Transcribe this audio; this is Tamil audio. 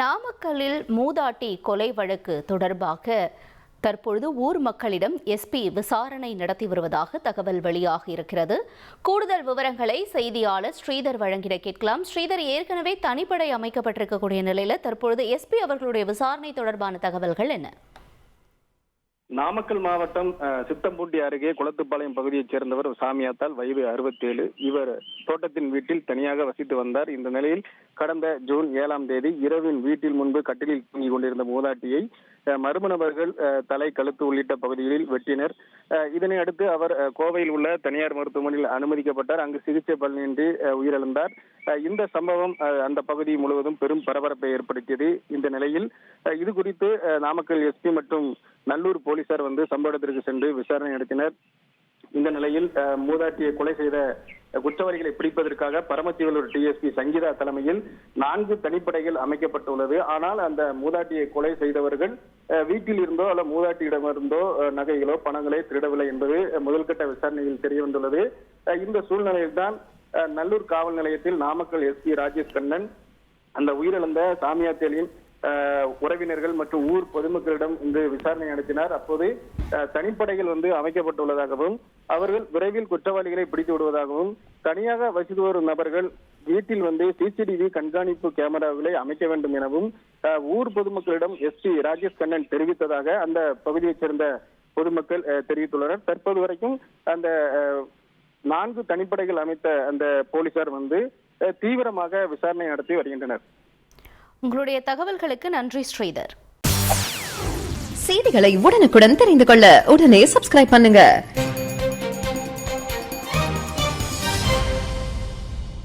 நாமக்கல்லில் மூதாட்டி கொலை வழக்கு தொடர்பாக தற்பொழுது ஊர் மக்களிடம் எஸ்பி விசாரணை நடத்தி வருவதாக தகவல் வெளியாகி இருக்கிறது கூடுதல் விவரங்களை செய்தியாளர் ஸ்ரீதர் வழங்கிட கேட்கலாம். ஸ்ரீதர் ஏற்கனவே தனிப்படை அமைக்கப்பட்டிருக்கக்கூடிய நிலையில் தற்பொழுது எஸ்பி அவர்களுடைய விசாரணை தொடர்பான தகவல்கள் என்ன? நாமக்கல் மாவட்டம் சித்தம்பூட்டி சித்தம்பூண்டி அருகே குளத்துப்பாளையம் பகுதியைச் சேர்ந்தவர் சாமியாத்தால் வயது 67 இவர் தோட்டத்தின் வீட்டில் தனியாக வசித்து வந்தார். இந்த நிலையில் கடந்த ஜூன் ஏழாம் தேதி இரவின் வீட்டில் முன்பு கட்டிலில் தூங்கிக் கொண்டிருந்த மூதாட்டியை மர்ம நபர்கள் தலை கழுத்து உள்ளிட்ட பகுதிகளில் வெட்டினர். இதனை அடுத்து அவர் கோவையில் உள்ள தனியார் மருத்துவமனையில் அனுமதிக்கப்பட்டார். அங்கு சிகிச்சை பலனின்றி உயிரிழந்தார். இந்த சம்பவம் அந்த பகுதி முழுவதும் பெரும் பரபரப்பை ஏற்படுத்தியது. இந்த நிலையில் இது குறித்து நாமக்கல் எஸ்பி மற்றும் நல்லூர் போலீசார் வந்து சம்பவ இடத்திற்கு சென்று விசாரணை நடத்தினர். இந்த நிலையில் மூதாட்டியை கொலை செய்த குற்றவாளிகளை பிடிப்பதற்காக பரமத்திவலூர் டிஎஸ்பி சங்கீதா தலைமையில் நான்கு தனிப்படைகள் அமைக்கப்பட்டுள்ளது. ஆனால் அந்த மூதாட்டியை கொலை செய்தவர்கள் வீட்டில் இருந்தோ அல்ல மூதாட்டியிடமிருந்தோ நகைகளோ பணங்களை திருடவில்லை என்பது முதல்கட்ட விசாரணையில் தெரிய வந்துள்ளது இந்த சூழ்நிலையில்தான் நல்லூர் காவல் நிலையத்தில் நாமக்கல் எஸ்பி ராஜேஷ் கண்ணன் அந்த உயிரிழந்த சாமியாத்தேலியின் உறவினர்கள் மற்றும் ஊர் பொதுமக்களிடம் இன்று விசாரணை நடத்தினார். அப்போது தனிப்படைகள் வந்து அமைக்கப்பட்டுள்ளதாகவும் அவர்கள் விரைவில் குற்றவாளிகளை பிடித்து விடுவதாகவும் தனியாக வசித்து வரும் நபர்கள் வீட்டில் வந்து சிசிடிவி கண்காணிப்பு கேமராக்களை அமைக்க வேண்டும் எனவும் அஹ், ஊர் பொதுமக்களிடம் எஸ்பி ராஜேஷ் கண்ணன் தெரிவித்ததாக அந்த பகுதியைச் சேர்ந்த பொதுமக்கள் அஹ், தெரிவித்துள்ளனர். தற்போது வரைக்கும் அந்த அஹ், நான்கு தனிப்படைகள் அமைத்த அந்த போலீசார் வந்து அஹ், தீவிரமாக விசாரணை நடத்தி வருகின்றனர். உங்களுடைய தகவல்களுக்கு நன்றி ஸ்ரீதர். செய்திகளை உடனுக்குடன் தெரிந்து கொள்ள உடனே சப்ஸ்கிரைப் பண்ணுங்க.